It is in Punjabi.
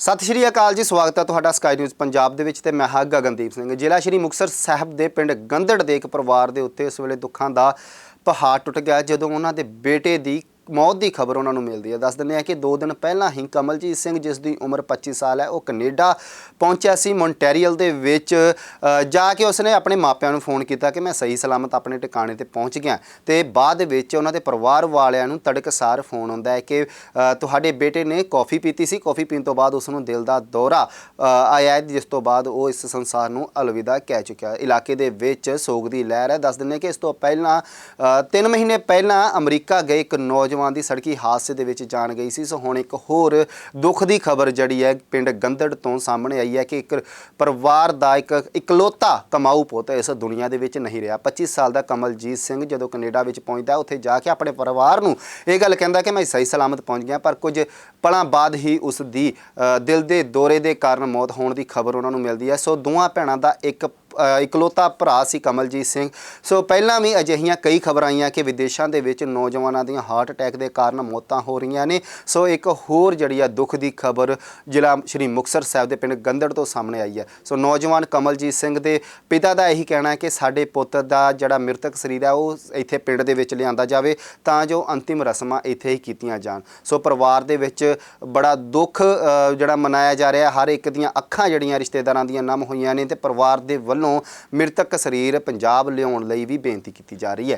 ਸਤਿ ਸ਼੍ਰੀ ਅਕਾਲ ਜੀ, ਸਵਾਗਤ ਹੈ ਤੁਹਾਡਾ ਸਕਾਈ ਨਿਊਜ਼ ਪੰਜਾਬ ਦੇ ਵਿੱਚ ਤੇ ਮੈਂ ਹਾਂ ਗਗਨਦੀਪ ਸਿੰਘ। ਜ਼ਿਲ੍ਹਾ ਸ਼੍ਰੀ ਮੁਕਤਸਰ ਸਾਹਿਬ ਦੇ ਪਿੰਡ ਗੰਦੜ ਦੇ ਇੱਕ ਪਰਿਵਾਰ ਦੇ ਉੱਤੇ ਇਸ ਵੇਲੇ ਦੁੱਖਾਂ ਦਾ ਪਹਾੜ ਟੁੱਟ ਗਿਆ, ਜਦੋਂ ਉਹਨਾਂ ਦੇ ਬੇਟੇ ਦੀ ਮੌਤ ਦੀ ਖਬਰ ਉਹਨਾਂ ਨੂੰ ਮਿਲਦੀ ਹੈ। ਦੱਸ ਦਿੰਦੇ ਆ ਕਿ 2 ਦਿਨ ਪਹਿਲਾਂ ਹੀ ਕਮਲਜੀਤ ਸਿੰਘ, ਜਿਸ ਦੀ ਉਮਰ 25 ਸਾਲ ਹੈ, ਉਹ ਕੈਨੇਡਾ ਪਹੁੰਚਿਆ ਸੀ ਮੌਂਟਰੀਅਲ ਦੇ ਵਿੱਚ। ਜਾ ਕੇ ਉਸਨੇ ਆਪਣੇ ਮਾਪਿਆਂ ਨੂੰ ਫੋਨ ਕੀਤਾ ਕਿ ਮੈਂ ਸਹੀ ਸਲਾਮਤ ਆਪਣੇ ਟਿਕਾਣੇ ਤੇ ਪਹੁੰਚ ਗਿਆ। ਤੇ ਬਾਅਦ ਵਿੱਚ ਉਹਨਾਂ ਦੇ ਪਰਿਵਾਰ ਵਾਲਿਆਂ ਨੂੰ ਤੜਕਸਾਰ ਫੋਨ ਆਉਂਦਾ ਹੈ ਕਿ ਤੁਹਾਡੇ ਬੇਟੇ ਨੇ ਕੌਫੀ ਪੀਤੀ ਸੀ। ਕੌਫੀ ਪੀਣ ਤੋਂ ਬਾਅਦ ਉਸ ਨੂੰ ਦਿਲ ਦਾ ਦੌਰਾ ਆਇਆ ਜਿਸ ਤੋਂ ਬਾਅਦ ਉਹ ਇਸ ਸੰਸਾਰ ਨੂੰ ਅਲਵਿਦਾ ਕਹਿ ਚੁੱਕਿਆ। ਇਲਾਕੇ ਦੇ ਵਿੱਚ ਸੋਗ ਦੀ ਲਹਿਰ ਹੈ। ਦੱਸ ਦਿੰਦੇ ਕਿ ਇਸ ਤੋਂ ਪਹਿਲਾਂ 3 ਮਹੀਨੇ ਪਹਿਲਾਂ ਅਮਰੀਕਾ ਗਏ ਇੱਕ ਨੌਜਵਾਨ ਦੀ ਸੜਕੀ ਹਾਦਸੇ ਦੇ ਵਿੱਚ ਜਾਨ ਗਈ ਸੀ। ਸੋ ਹੁਣ ਇੱਕ ਹੋਰ ਦੁੱਖ ਦੀ ਖਬਰ ਜਿਹੜੀ ਹੈ, ਪਿੰਡ ਗੰਦੜ ਤੋਂ ਸਾਹਮਣੇ ਆਈ ਹੈ ਕਿ ਇੱਕ ਪਰਿਵਾਰ ਦਾ ਇੱਕ ਇਕਲੌਤਾ ਕਮਾਊ ਪੁੱਤ ਇਸ ਦੁਨੀਆ ਦੇ ਵਿੱਚ ਨਹੀਂ ਰਿਹਾ। 25 ਸਾਲ ਦਾ ਕਮਲਜੀਤ ਸਿੰਘ ਜਦੋਂ ਕੈਨੇਡਾ ਵਿੱਚ ਪਹੁੰਚਦਾ, ਉੱਥੇ ਜਾ ਕੇ ਆਪਣੇ ਪਰਿਵਾਰ ਨੂੰ ਇਹ ਗੱਲ ਕਹਿੰਦਾ ਕਿ ਮੈਂ ਸਹੀ ਸਲਾਮਤ ਪਹੁੰਚ ਗਿਆ, ਪਰ ਕੁਝ ਪਲਾਂ ਬਾਅਦ ਹੀ ਉਸ ਦੀ ਦਿਲ ਦੇ ਦੌਰੇ ਦੇ ਕਾਰਨ ਮੌਤ ਹੋਣ ਦੀ ਖਬਰ ਉਹਨਾਂ ਨੂੰ ਮਿਲਦੀ ਹੈ। ਸੋ ਦੋਵਾਂ ਭੈਣਾਂ ਦਾ ਇੱਕ ਇਕਲੌਤਾ ਭਰਾ ਸੀ ਕਮਲਜੀਤ ਸਿੰਘ। ਸੋ ਪਹਿਲਾਂ ਵੀ ਅਜਿਹੀਆਂ ਕਈ ਖਬਰਾਂ ਆਈਆਂ ਕਿ ਵਿਦੇਸ਼ਾਂ ਦੇ ਵਿੱਚ ਨੌਜਵਾਨਾਂ ਦੀਆਂ ਹਾਰਟ ਅਟੈਕ ਦੇ ਕਾਰਨ ਮੌਤਾਂ ਹੋ ਰਹੀਆਂ ਨੇ। ਸੋ ਇੱਕ ਹੋਰ ਜਿਹੜੀ ਆ ਦੁੱਖ ਦੀ ਖਬਰ ਜ਼ਿਲ੍ਹਾ ਸ਼੍ਰੀ ਮੁਕਤਸਰ ਸਾਹਿਬ ਦੇ ਪਿੰਡ ਗੰਦੜ ਤੋਂ ਸਾਹਮਣੇ ਆਈ ਹੈ। ਸੋ ਨੌਜਵਾਨ ਕਮਲਜੀਤ ਸਿੰਘ ਦੇ ਪਿਤਾ ਦਾ ਇਹੀ ਕਹਿਣਾ ਹੈ ਕਿ ਸਾਡੇ ਪੁੱਤ ਦਾ ਜਿਹੜਾ ਮ੍ਰਿਤਕ ਸਰੀਰ ਹੈ, ਉਹ ਇੱਥੇ ਪਿੰਡ ਦੇ ਵਿੱਚ ਲਿਆਂਦਾ ਜਾਵੇ ਤਾਂ ਜੋ ਅੰਤਿਮ ਰਸਮਾਂ ਇੱਥੇ ਹੀ ਕੀਤੀਆਂ ਜਾਣ। ਸੋ ਪਰਿਵਾਰ ਦੇ ਵਿੱਚ ਬੜਾ ਦੁੱਖ ਜਿਹੜਾ ਮਨਾਇਆ ਜਾ ਰਿਹਾ, ਹਰ ਇੱਕ ਦੀਆਂ ਅੱਖਾਂ ਜਿਹੜੀਆਂ ਰਿਸ਼ਤੇਦਾਰਾਂ ਦੀਆਂ ਨਮ ਹੋਈਆਂ ਨੇ ਤੇ ਪਰਿਵਾਰ ਦੇ ਵੱਲੋਂ ਵੱਲੋਂ ਮ੍ਰਿਤਕ ਸਰੀਰ ਪੰਜਾਬ ਲਿਆਉਣ ਲਈ ਵੀ ਬੇਨਤੀ ਕੀਤੀ ਜਾ ਰਹੀ ਹੈ।